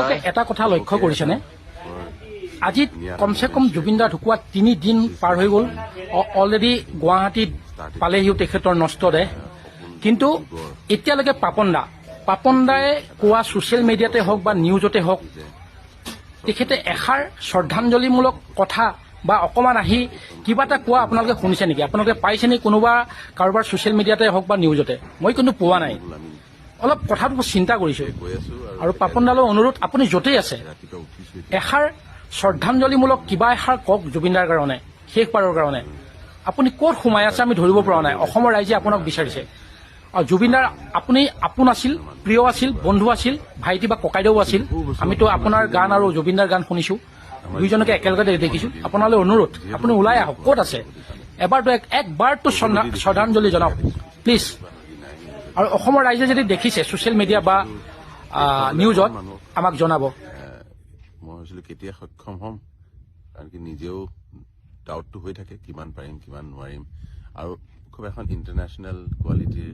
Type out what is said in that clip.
আপোনালোকে এটা কথা লক্ষ্য কৰিছেনে? আজি কমচে কম জুবিন দা ঢুকুৱা তিনি দিন পাৰ হৈ গ'ল। অলৰেডি গুৱাহাটীত পালেহিও তেখেতৰ নষ্ট দেহ কিন্তু এতিয়ালৈকে পাপন দা, পাপন দাই কোৱা ছচিয়েল মিডিয়াতে হওক বা নিউজতে হওক, তেখেতে এষাৰ শ্ৰদ্ধাঞ্জলিমূলক কথা বা অকণমান আহি কিবা এটা কোৱা আপোনালোকে শুনিছে নেকি? আপোনালোকে পাইছে নেকি কোনোবা কাৰোবাৰ ছচিয়েল মিডিয়াতে হওক বা নিউজতে মই কিন্তু পোৱা নাই। অলপ কথাটো চিন্তা কৰিছোঁ। আৰু পাপন দালৈ অনুৰোধ আপুনি য'তেই আছে এষাৰ শ্ৰদ্ধাঞ্জলিমূলক কিবা এষাৰ কওক জুবিনদাৰ কাৰণে শেষবাৰৰ কাৰণে। আপুনি ক'ত সোমাই আছে আমি ধৰিব পৰা নাই অসমৰ ৰাইজে আপোনাক বিচাৰিছে। আৰু জুবিনদাৰ আপুনি আপোন আছিল প্ৰিয় আছিল বন্ধু আছিল ভাইটি বা ককাইদেউ আছিল আমিতো আপোনাৰ গান আৰু জুবিনদাৰ গান শুনিছো। দুইজনকে একেলগে দেখিছো। আপোনালৈ অনুৰোধ আপুনি ওলাই আহক ক'ত আছে? এবাৰতো এক একবাৰতো শ্ৰদ্ধা- শ্ৰদ্ধাঞ্জলি জনাওক। প্লিজ আৰু অসমৰ ৰাইজে যদি দেখিছে ছচিয়েল মিডিয়া বা নিউজত আমাক জনাব। মই ভাবিছিলো কেতিয়া সক্ষম হ'ম কাৰণ কি নিজেও ডাউটটো হৈ থাকে কিমান পাৰিম কিমান নোৱাৰিম। আৰু খুব এখন ইণ্টাৰনেশ্যনেল কোৱালিটিৰ